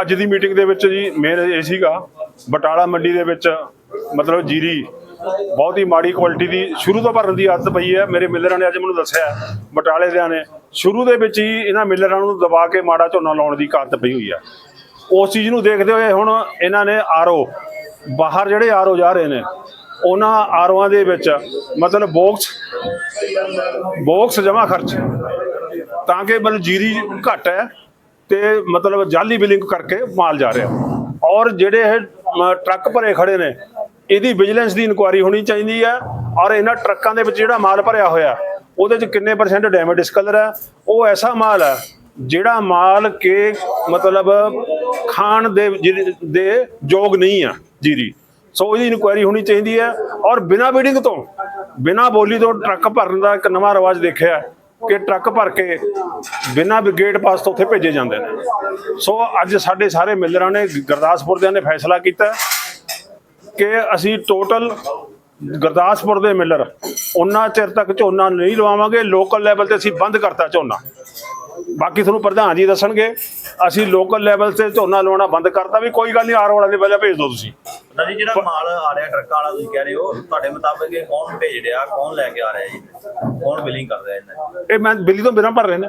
ਅੱਜ ਦੀ ਮੀਟਿੰਗ ਦੇ ਵਿੱਚ ਜੀ ਮੇਨ ਇਹ ਸੀਗਾ, ਬਟਾਲਾ ਮੰਡੀ ਦੇ ਵਿੱਚ ਮਤਲਬ ਜੀਰੀ ਬਹੁਤ ਹੀ ਮਾੜੀ ਕੁਆਲਿਟੀ ਦੀ ਸ਼ੁਰੂ ਤੋਂ ਭਰਨ ਦੀ ਆਦਤ ਪਈ ਹੈ। ਮੇਰੇ ਮਿਲਰਾਂ ਨੇ ਅੱਜ ਮੈਨੂੰ ਦੱਸਿਆ, ਬਟਾਲੇ ਦਿਆਂ ਨੇ। ਸ਼ੁਰੂ ਦੇ ਵਿੱਚ ਹੀ ਇਹਨਾਂ ਮਿਲਰਾਂ ਨੂੰ ਦਬਾ ਕੇ ਮਾੜਾ ਝੋਨਾ ਲਾਉਣ ਦੀ ਆਦਤ ਪਈ ਹੋਈ ਹੈ ਉਸ ਚੀਜ਼ ਨੂੰ ਦੇਖਦੇ ਹੋਏ ਹੁਣ ਇਹਨਾਂ ਨੇ ਆਰਓ, ਬਾਹਰ ਜਿਹੜੇ ਆਰਓ ਜਾ ਰਹੇ ਨੇ, ਉਹਨਾਂ ਆਰਓਆਂ ਦੇ ਵਿੱਚ ਮਤਲਬ ਬੋਕਸ ਬੋਕਸ ਜਮਾ ਖਰਚ। ਤਾਂ ਕਿ ਮਤਲਬ ਜੀਰੀ ਘੱਟ ਹੈ ਤੇ ਮਤਲਬ ਜਾਲੀ ਬਿਲਿੰਗ ਕਰਕੇ ਮਾਲ ਜਾ ਰਿਹਾ। ਔਰ ਜਿਹੜੇ ਇਹ ਟਰੱਕ ਭਰੇ ਖੜੇ ਨੇ, ਇਹਦੀ ਵਿਜੀਲੈਂਸ ਦੀ ਇਨਕੁਆਇਰੀ ਹੋਣੀ ਚਾਹੀਦੀ ਹੈ ਔਰ ਇਹਨਾਂ ਟਰੱਕਾਂ ਦੇ ਵਿੱਚ ਜਿਹੜਾ ਮਾਲ ਭਰਿਆ ਹੋਇਆ, ਉਹਦੇ ਚ ਕਿੰਨੇ ਪਰਸੈਂਟ ਡੈਮੇਜ ਡਿਸਕਲਰ ਹੈ? ਉਹ ਐਸਾ ਮਾਲ ਹੈ ਜਿਹੜਾ ਮਾਲ ਕੇ ਮਤਲਬ ਖਾਣ ਦੇ ਜਿਹਦੇ- ਦੇ ਯੋਗ ਨਹੀਂ ਆ ਜੀਰੀ। ਸੋ ਇਹਦੀ ਇਨਕੁਆਇਰੀ ਹੋਣੀ ਚਾਹੀਦੀ ਹੈ ਔਰ ਬਿਨਾਂ ਬੀਡਿੰਗ ਤੋਂ, ਬਿਨਾਂ ਬੋਲੀ ਤੋਂ ਟਰੱਕ ਭਰਨ ਦਾ ਇੱਕ ਨਵਾਂ ਰਿਵਾਜ ਦੇਖਿਆ ਕਿ ਟਰੱਕ ਭਰ ਕੇ ਬਿਨਾਂ ਵੀ ਗੇਟ ਪਾਸ ਤੋਂ ਉੱਥੇ ਭੇਜੇ ਜਾਂਦੇ ਨੇ। ਸੋ ਅੱਜ ਸਾਡੇ ਸਾਰੇ ਮਿਲਰਾਂ ਨੇ ਗੁਰਦਾਸਪੁਰ ਦੇ ਨੇ ਫੈਸਲਾ ਕੀਤਾ ਕਿ ਅਸੀਂ ਟੋਟਲ ਗੁਰਦਾਸਪੁਰ ਦੇ ਮਿਲਰ, ਉਹਨਾਂ ਚਿਰ ਤੱਕ ਝੋਨਾ ਨਹੀਂ ਲਵਾਵਾਂਗੇ ਲੋਕਲ ਲੈਵਲ ਤੇ ਅਸੀਂ ਬੰਦ ਕਰਤਾ ਝੋਨਾ। ਬਾਕੀ ਤੁਹਾਨੂੰ ਪ੍ਰਧਾਨ ਜੀ ਦੱਸਣਗੇ ਅਸੀਂ ਲੋਕਲ ਲੈਵਲ ਤੇ ਝੋਨਾ ਲਵਾਉਣਾ ਬੰਦ ਕਰਤਾ ਵੀ ਕੋਈ ਗੱਲ ਨਹੀਂ ਆਰ ਵਾਲਾ ਦੇ ਪਹਿਲਾਂ ਭੇਜ ਦਿਓ ਤੁਸੀਂ। ਤਾਂ ਜੀ ਜਿਹੜਾ ਮਾਲ ਆ ਰਿਹਾ ਟਰੱਕਾਂ ਵਾਲਾ ਤੁਸੀਂ ਕਹਿ ਰਹੇ ਹੋ ਤੁਹਾਡੇ ਮੁਤਾਬਕ ਇਹ ਕੌਣ ਭੇਜ ਰਿਹਾ ਕੌਣ ਲੈ ਕੇ ਆ ਰਿਹਾ ਜੀ? ਕੌਣ ਬਿਲਿੰਗ ਕਰ ਰਿਹਾ ਇਹਨਾਂ ਇਹ ਮੈਂ ਬਿੱਲੀ ਤੋਂ ਬਿਨਾਂ ਭਰ ਰਹੇ ਨੇ।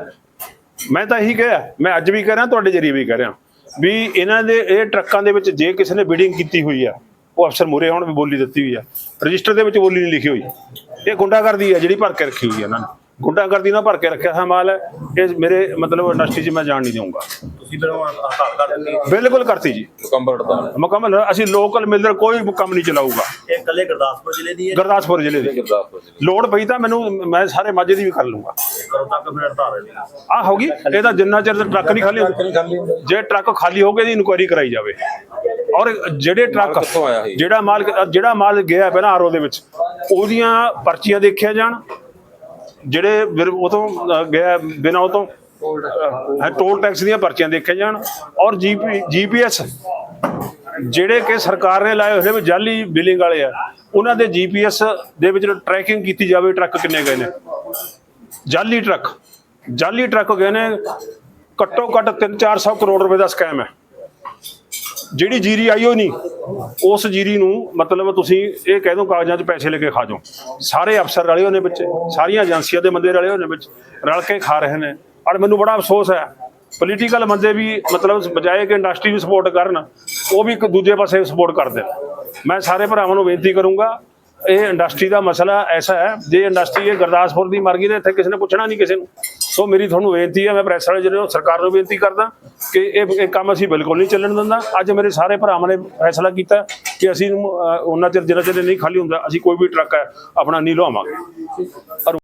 ਮੈਂ ਤਾਂ ਇਹੀ ਕਿਹਾ ਮੈਂ ਅੱਜ ਵੀ ਕਹਿ ਰਿਹਾ ਤੁਹਾਡੇ ਜਰੀਏ ਵੀ ਕਹਿ ਰਿਹਾ ਵੀ ਇਹਨਾਂ ਦੇ ਇਹ ਟਰੱਕਾਂ ਦੇ ਵਿੱਚ ਜੇ ਕਿਸੇ ਨੇ ਬਿਡਿੰਗ ਕੀਤੀ ਹੋਈ ਆ ਉਹ ਅਫਸਰ ਮੂਰੇ ਹੁਣ ਵੀ ਬੋਲੀ ਦਿੱਤੀ ਹੋਈ ਆ। ਰਜਿਸਟਰ ਦੇ ਵਿੱਚ ਬੋਲੀ ਨਹੀਂ ਲਿਖੀ ਹੋਈ। ਇਹ ਗੁੰਡਾਗਰਦੀ ਆ ਜਿਹੜੀ ਭਰ ਕੇ ਰੱਖੀ ਹੋਈ ਆ ਇਹਨਾਂ ਨੇ। ਗੁੰਡਾਗਰਦੀ ਨਾਲ ਭਰ ਕੇ ਰੱਖਿਆ ਹੈ ਮਾਲ ਹੈ। ਇਹ ਮੇਰੇ ਮਤਲਬ ਇੰਡਸਟਰੀ 'ਚ ਮੈਂ ਜਾਣ ਨਹੀਂ ਦਊਂਗਾ। ਤੁਸੀਂ ਫਿਰ ਹੜਤਾਲ ਕਰ ਦਿੱਤੀ। ਬਿਲਕੁਲ ਕਰਤੀ ਜੀ। ਮੁਕੰਮਲ ਹੜਤਾਲ ਮੁਕੰਮਲ ਅਸੀਂ ਲੋਕਲ ਮਿਲਰ ਕੋਈ ਕੰਮ ਨਹੀਂ ਚਲਾਊਗਾ। ਇਹ ਇਕੱਲੇ ਗੁਰਦਾਸਪੁਰ ਜ਼ਿਲ੍ਹੇ ਦੀ ਹੈ ਗੁਰਦਾਸਪੁਰ ਜ਼ਿਲ੍ਹੇ ਦੇ। ਗੁਰਦਾਸਪੁਰ ਜ਼ਿਲ੍ਹੇ ਲੋੜ ਪਈ ਤਾਂ ਮੈਨੂੰ ਮੈਂ ਸਾਰੇ ਮਾਝੇ ਦੀ ਵੀ ਕਰ ਲੂੰਗਾ ਕਰੋ ਤੱਕ ਫਿਰ ਹੜਤਾਲ ਆ ਹੋਗੀ ਇਹ ਤਾਂ ਜਿੰਨਾ ਚਿਰ ਟਰੱਕ ਨਹੀਂ ਖਾਲੀ ਜੇ ਟਰੱਕ ਖਾਲੀ ਹੋ ਗਏ ਦੀ ਇਨਕੁਆਇਰੀ ਕਰਾਈ ਜਾਵੇ। ਔਰ ਜਿਹੜੇ ਟਰੱਕ ਕਿੱਥੋਂ ਆਇਆ ਇਹ? ਜਿਹੜਾ ਮਾਲ ਜਿਹੜਾ ਮਾਲ ਗਿਆ ਪਹਿਲਾਂ ਆਰਓ ਦੇ ਵਿੱਚ ਉਹਦੀਆਂ ਪਰਚੀਆਂ ਦੇਖਿਆ ਜਾਣ ਜਿਹੜੇ ਫਿਰ ਉਹ ਤੋਂ ਗਿਆ ਬਿਨਾਂ ਉਹ ਤੋਂ ਹੈ ਟੋਲ ਟੈਕਸ ਦੀਆਂ ਪਰਚੀਆਂ ਦੇਖੀਆਂ ਜਾਣ। ਔਰ ਜੀਪੀ ਜੀਪੀਐਸ ਜਿਹੜੇ ਕਿ ਸਰਕਾਰ ਨੇ ਲਾਏ ਹੋਏ ਨੇ ਵੀ ਜਾਲੀ ਬਿਲਿੰਗ ਵਾਲੇ ਆ, ਉਹਨਾਂ ਦੇ ਜੀਪੀਐਸ ਦੇ ਵਿੱਚ ਟਰੈਕਿੰਗ ਕੀਤੀ ਜਾਵੇ, ਟਰੱਕ ਕਿੰਨੇ ਗਏ ਨੇ। ਜਾਲੀ ਟਰੱਕ ਜਾਲੀ ਟਰੱਕ ਗਏ ਨੇ, ਘੱਟੋ ਘੱਟ 3-400 ਕਰੋੜ ਰੁਪਏ ਦਾ ਸਕੈਮ ਹੈ। ਜਿਹੜੀ ਜੀਰੀ ਆਈ ਉਹ ਨਹੀਂ ਉਸ ਜੀਰੀ ਨੂੰ ਮਤਲਬ ਤੁਸੀਂ ਇਹ ਕਹਿ ਦੋ ਕਾਗਜ਼ਾਂ 'ਚ ਪੈਸੇ ਲੈ ਕੇ ਖਾ ਜਾਓ। ਸਾਰੇ ਅਫਸਰ ਰਲੇ ਹੋਏ ਨੇ ਵਿੱਚ, ਸਾਰੀਆਂ ਏਜੰਸੀਆਂ ਦੇ ਬੰਦੇ ਰਲੇ ਹੋਏ ਨੇ ਵਿੱਚ, ਰਲ ਕੇ ਖਾ ਰਹੇ ਨੇ। ਔਰ ਮੈਨੂੰ ਬੜਾ ਅਫਸੋਸ ਹੈ ਪੋਲੀਟੀਕਲ ਬੰਦੇ ਵੀ ਮਤਲਬ ਬਜਾਏ ਕਿ ਇੰਡਸਟਰੀ ਨੂੰ ਸਪੋਰਟ ਕਰਨ, ਉਹ ਵੀ ਇੱਕ ਦੂਜੇ ਪਾਸੇ ਸਪੋਰਟ ਕਰਦੇ ਨੇ। ਮੈਂ ਸਾਰੇ ਭਰਾਵਾਂ ਨੂੰ ਬੇਨਤੀ ਕਰੂੰਗਾ ਇਹ ਇੰਡਸਟਰੀ ਦਾ ਮਸਲਾ ਐਸਾ ਹੈ, ਜੇ ਇੰਡਸਟਰੀ ਇਹ ਗੁਰਦਾਸਪੁਰ ਦੀ ਮਰ ਗਈ ਤੇ ਇੱਥੇ ਕਿਸੇ ਨੇ ਪੁੱਛਣਾ ਨਹੀਂ ਕਿਸੇ ਨੂੰ। ਸੋ ਮੇਰੀ ਤੁਹਾਨੂੰ ਬੇਨਤੀ ਹੈ, ਮੈਂ ਪ੍ਰੈਸ ਵਾਲੇ ਜਿਹੜੇ ਨੂੰ ਸਰਕਾਰ ਨੂੰ ਬੇਨਤੀ ਕਰਦਾ ਕਿ ਇਹ ਇਹ ਕੰਮ ਅਸੀਂ ਬਿਲਕੁਲ ਨਹੀਂ ਚੱਲਣ ਦਿੰਦਾ। ਅੱਜ ਮੇਰੇ ਸਾਰੇ ਭਰਾਵਾਂ ਨੇ ਫੈਸਲਾ ਕੀਤਾ ਕਿ ਅਸੀਂ ਉਹਨਾਂ ਚਿਰ ਜਿੰਨਾ ਚਿਰ ਨਹੀਂ ਖਾਲੀ ਹੁੰਦਾ, ਅਸੀਂ ਕੋਈ ਵੀ ਟਰੱਕ ਹੈ, ਆਪਣਾ ਨਹੀਂ ਲਵਾਵਾਂਗੇ।